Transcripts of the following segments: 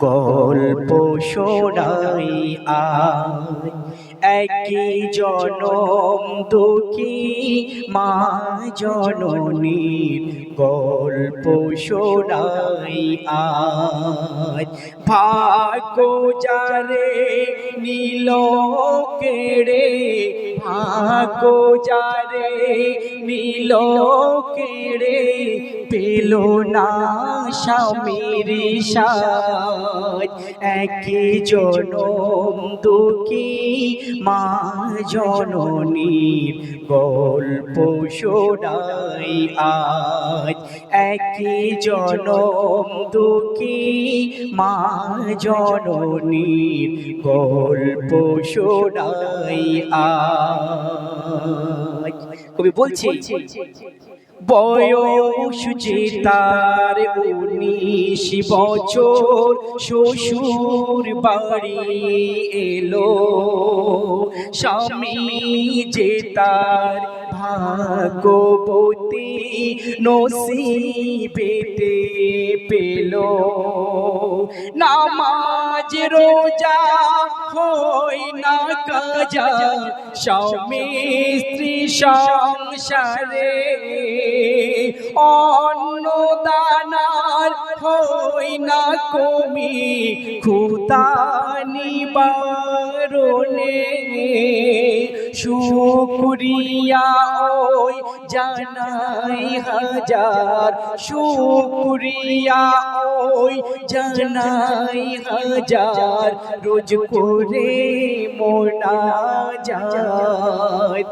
গল্প শোনাই একই জনম দুঃখী মা জননীর গল্প শোনাই ভাগ্য যারে নীল কেড়ে ভাগ্য যারে নীল কেড়ে পেল না স্বামীর সাজ। একই জনম দুঃখী মা জননীর গল্প শোনাই আজ। একই জনম দুঃখী মা জননীর গল্প শোনাই আজ। কবি বলছি বয়স যে তার উনিশ বছর শ্বশুর বাড়ি এলো। স্বামী যে তার ভাগবতী নসিবেতে পেল। নামাজ রোজা হই না কাজা, স্বামী স্ত্রী সংসারে। অন্ন দানার হই না কমি খুদা নিবারণে শুক্রিয়া ওই জানাই হাজার। শুক্রিয়া ওই জানাই হাজার। রোজ করে মোনা যায়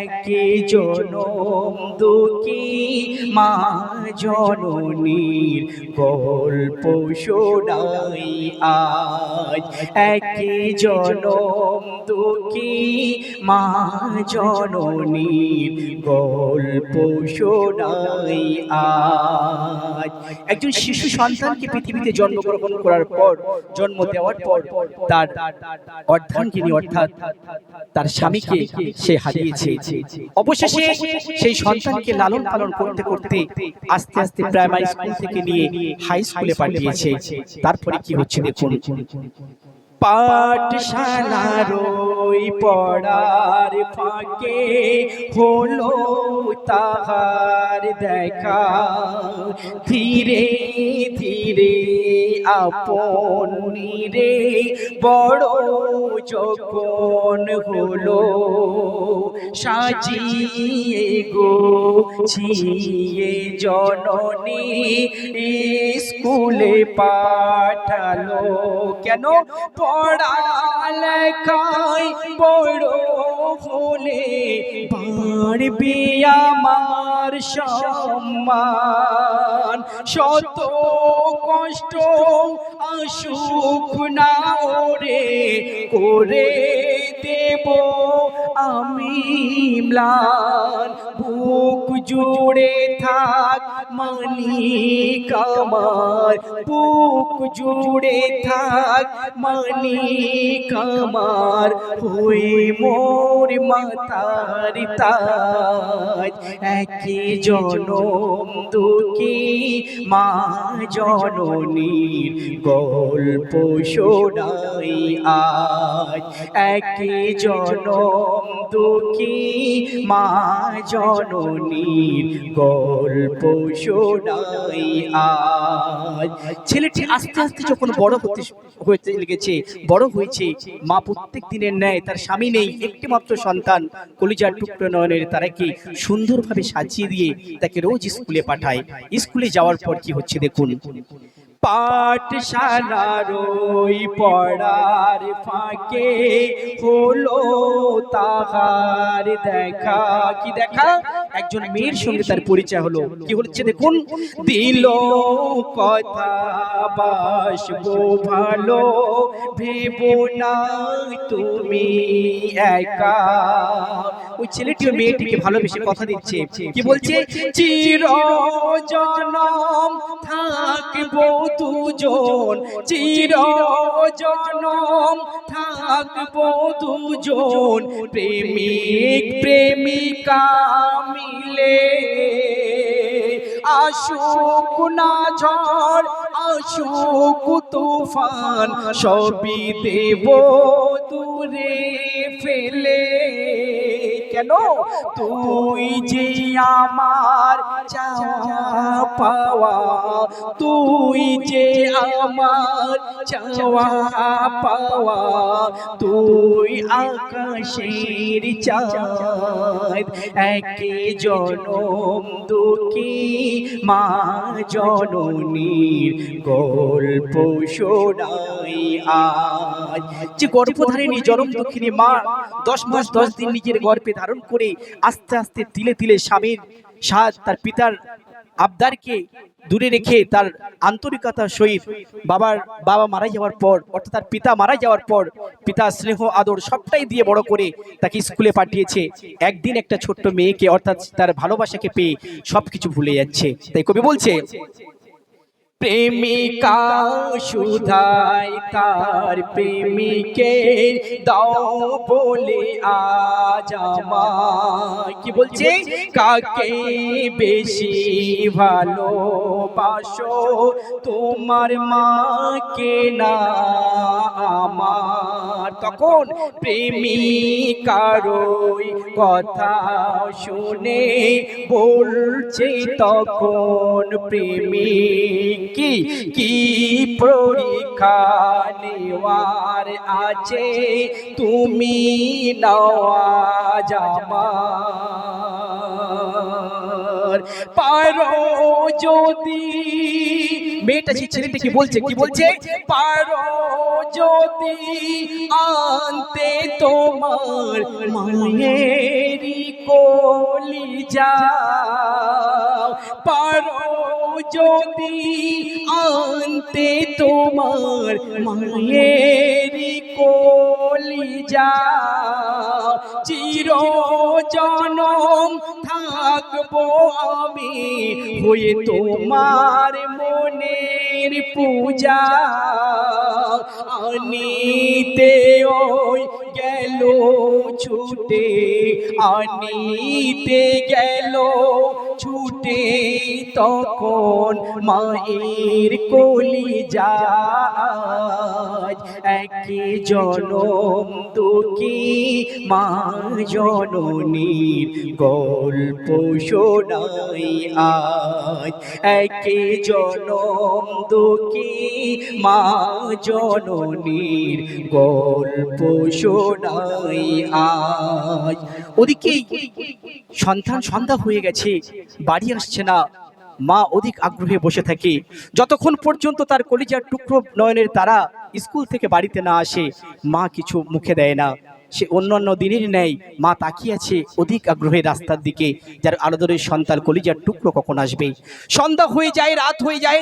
একে জনম দুঃখী, মা জননীর গল্প শোনাই আজ। একে জনম দুঃখী মা জননীর গল্প শোনাই আজ। একজন শিশু সন্তানকে পৃথিবীতে জন্মগ্রহণ করার পর, জন্ম দেওয়ার পর তার অর্ধাঙ্গিনী অর্থাৎ তার স্বামীকে সে হারিয়েছে। অবশেষে সেই সন্তানকে লালন পালন করতে করতে আস্তে আস্তে প্রাইমারি স্কুল থেকে নিয়ে হাই স্কুলে পাঠিয়েছে। তারপরে কি হচ্ছে দেখুন। পাঠশালার ওই পড়ার ফাঁকে হলো তাহার দেখা। ধীরে ধীরে আপন রে বড় যখন হলো সাজিয়ে গো ছিয়ে জননী স্কুলে পাঠালো। কেন পড়ালেখায় বড় হলে বাড়বে আমার সম্মান। শত কষ্ট আসুক না ওরে, করে দেব আমি বুক জুড়ে থাক মানিক আমার, বুক জুড়ে থাক মানিক আমার হয়ে মোর মাতার তাজ। একই জনম দুঃখী মা জননীর গল্প শোনাই আজ। একই জনম দুঃখী মা জননীর গল্প শোনাই আজ। ছেলেটি আস্তে আস্তে যখন বড় হতে হতে লেগেছে, বড় হয়েছে মা প্রত্যেক দিনের ন্যায় তার স্বামী নেই, একটিমাত্র সন্তান। কলিজার টুকরো নয়নের তারাকে সুন্দরভাবে সাজিয়ে দিয়ে তাকে রোজ স্কুলে পাঠায়। স্কুলে যাওয়ার পর কি হচ্ছে দেখুন। পাঠশালার ওই পড়ার ফাঁকে হলো তাহার দেখা। কি দেখা? একজন মেয়ের সঙ্গে তার পরিচয় হলো। কি হচ্ছে দেখুন? দিল কথা বাসবো ভালো। ভেবো না তুমি একা। ওই ছেলেটি ওই মেয়েটিকে ভালোবেসে কথা দিচ্ছে। কি বলছে? চির জনম থাকব দুজন চির জনম থাকব দুজন। প্রেমিক প্রেমিকা মিলে আসুক না ঝড় আসুক তুফান, সবই দেব দূরে ফেলে। কেন? তুই যে আমার পাওয়া, তুই যে আমার চাওয়া পাওয়া, তুই আকাশের চাঁদ, একে জনম দুঃখী, মা জননীর গল্প শোনাই আজ। যে গর্ভধারিণী জনম দুঃখিনী মা, দশ মাস দশ দিন নিজের গর্ভে ধারণ করে আস্তে আস্তে তিলে তিলে স্বামীর সাজ তার পিতার আবদারকে দূরে রেখে তার আন্তরিকতার সহিত বাবার বাবা মারা যাওয়ার পর, অর্থাৎ তার পিতা মারা যাওয়ার পর পিতা স্নেহ, আদর সবটাই দিয়ে বড় করে তাকে স্কুলে পাঠিয়েছে। একদিন একটা ছোট্ট মেয়েকে, অর্থাৎ তার ভালোবাসাকে পেয়ে সবকিছু ভুলে যাচ্ছে। তাই কবি বলছে প্রেমিকা সুধাই তার প্রেমিকে দাও বলে আজ আমায়। কি বলছে? কাকে বেশি ভালোবাসো? তোমার মাকে না আমার। তখন প্রেমিকারই কথা শুনে বলছে, তখন প্রেমিক কি কি পরীক্ষা আছে? তুমি নওয়া জামার পারো যদি, মেয়েটা সেই ছেলেটাকে বলছে, কি বলছে? পারো যদি আনতে তোমার মায়েরই কলি যাও পারো যদি আনতে তোমার মায়েরই কলি যাও চির জনম থাকব আমি হয়ে তোমার মনের পূজা। আনিতে ওই গেল ছুটে, আনিতে গেল ছুটে, তখন মায়ের কলি যায় একে জনম দুঃখী মা জননীর গল্প শোনাই আজ একে জনম দুঃখী, মা জননীর গল্প শোনাই আজ। ওদিকে সন্তান সন্ধ্যা হয়ে গেছে, বাড়ি আসছে না। মা অধিক আগ্রহে বসে থাকে। যতক্ষণ পর্যন্ত তার কলিজার টুকরো নয়নের তারা স্কুল থেকে বাড়িতে না আসে, মা কিছু মুখে দেয় না। সে অন্যান্য দিনের ন্যায় মা তাকিয়ে আছে অধিক আগ্রহে রাস্তার দিকে, যার আলোদরের সন্তান কলিজার টুকরো কখন আসবে। সন্ধ্যা হয়ে যায়, রাত হয়ে যায়,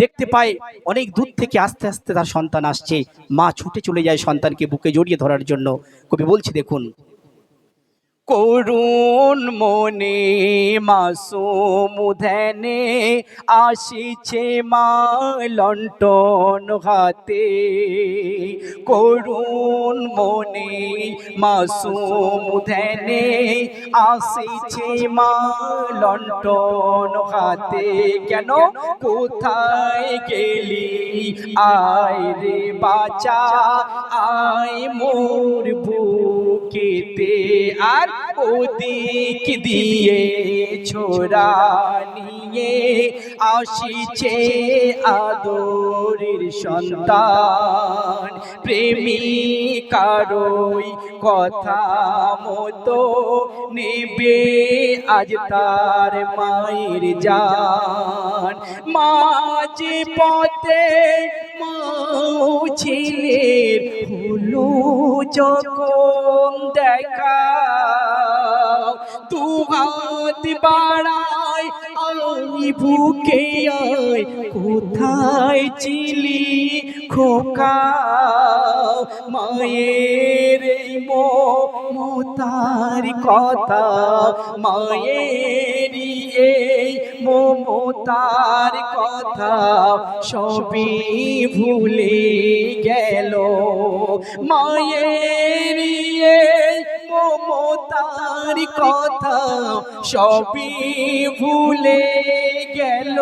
দেখতে পায় অনেক দূর থেকে আস্তে আস্তে তার সন্তান আসছে। মা ছুটে চলে যায় সন্তানকে বুকে জড়িয়ে ধরার জন্য। কবি বলছে, দেখুন করুণ মনে মাসুম ধ্যানে আসিছে মা লন্টন হাতে। করুণ মনে মাসুম ধ্যানে আসিছে মা লন্টন হাতে। কেন? কোথায় গেলি? আয় রে বাচা, আয় মোর বুকেতে আর ওদিক দিয়ে ছোড়া নিয়ে আসিছে আদরের সন্তান। প্রেমিকারই কথা মতো নেবে আজ তার মায়ের যান মাঝে পথে মাউছিলের হলো যখন দেখা তু হাত বাড়ায় আই বুকে আয় কোথায় চিলি খোকা? মায়ের এই মমতার কথা মায়ের এই মমতার কথা সবই ভুলে গেল। মায়ের মমতার কথা সবই ভুলে গেল।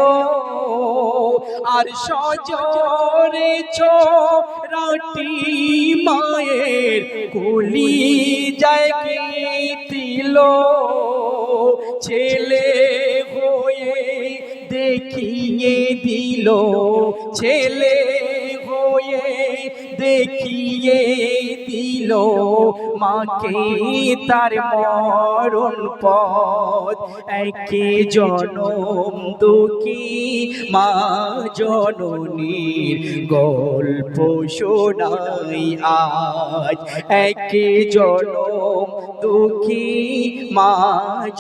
আর সজরে ছোরাটি মায়ের কুলি যায় দিল। ছেলে হয়ে দেখিয়ে দিল। ছেলে হয়ে দেখিয়ে দিল মাকে তার মরণ পথ। একে জনম দুঃখী, মা জননীর গল্প শোনাই আজ। একে জনম দুঃখী, মা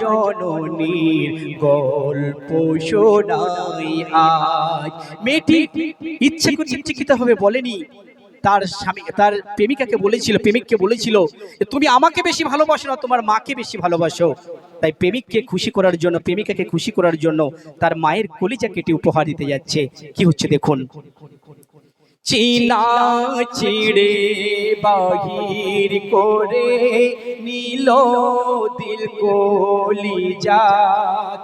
জননীর গল্প শোনাই আজ। মেয়েটি ইচ্ছে করছে চিকিত হবে বলেনি তার স্বামী, তার প্রেমিকাকে বলেছিল, প্রেমিককে বলেছিল তুমি আমাকে বেশি ভালোবাসো না, তোমার মাকে বেশি ভালোবাসো। তাই প্রেমিককে খুশি করার জন্য, প্রেমিকাকে খুশি করার জন্য তার মায়ের কলিজা কেটে উপহার দিতে যাচ্ছে। কি হচ্ছে দেখুন। চিনা চিড়ে বাহির করে নীল দিল কলিজা।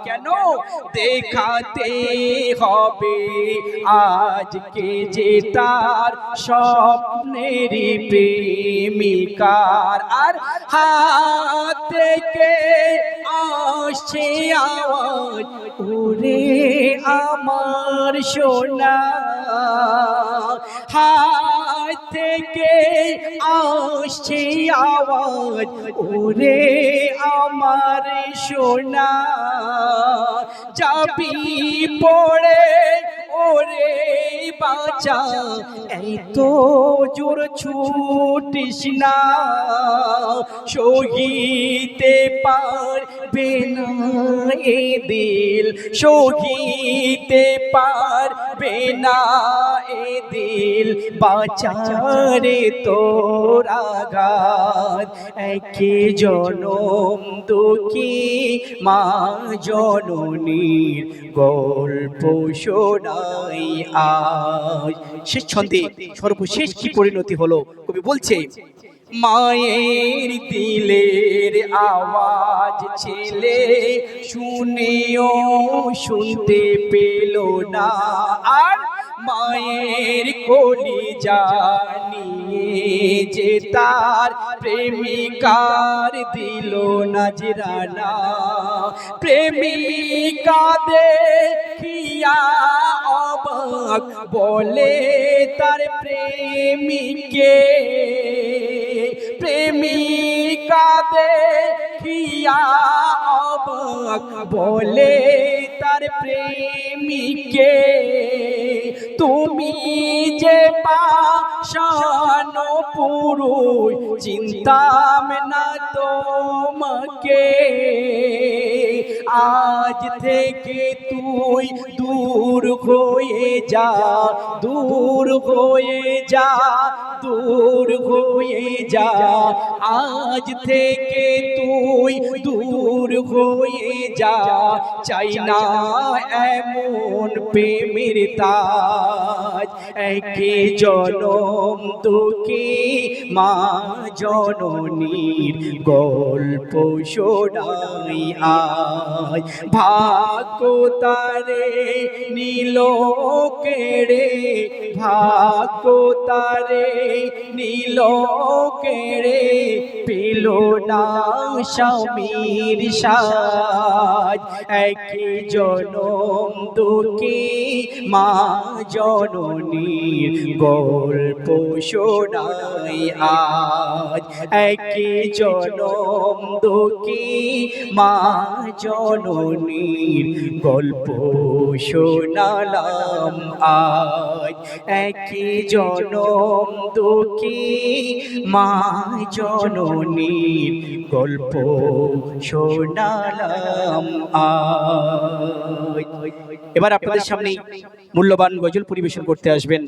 কেন দেখাতে হবে আজকে যে তার স্বপ্নের প্রেমিকার। আর হাত থেকে আসছে আওয়াজ? ওরে আমার সোনা। হাত থেকে আসছে আওয়াজ ওরে আমার সোনা যাবি পড়ে ওরে বাঁচা এই তো জোর ছুটিস না। সহিতে পারবে না এ দিল, সহিতে পারবে না এ দিল। বাঁচারে তোর আঘাত, একে জনম দুঃখী, মা জননীর গল্প শেষ ছন্দে সর্বশেষ কি পরিণতি হলো? কবি বলছে, মায়ের দিলের আওয়াজ ছেলে শুনেও শুনতে পেল না। আর মায়ের কলি জানিয়ে যে তার প্রেমিকার দিল নজরানা প্রেমিকা দেখিয়া অবাক বলে তার প্রেমিকে প্রেমিকা অবাক বলে তার প্রেমিকে তুমি যে পাশান পুরুষ চিন্তাম না তোমাকে। আজ থেকে তুই দূর হয়ে যা, দূর হয়ে যা, দূর হয়ে যা। আজ থেকে তুই দূর হয়ে যা, চাই না এমন প্রেমের তাজ। একে জনম তোকে মা জননীর গল্প শোনাই আজ ভাগ্য তারে নীল কেড়ে ভাগ্য তারে নীল কেড়ে পেল না স্বামীর সাজ। একই জনম দুঃখী মা জননীর গল্প শোনাই আজ একই জনম দুঃখী মা জননীর গল্প শোনালাম আজ একই জনম দুঃখী মা জননীর গল্প শোনালাম আজ। এবার আপনাদের সামনে মূল্যবান গজল পরিবেশন করতে আসবেন।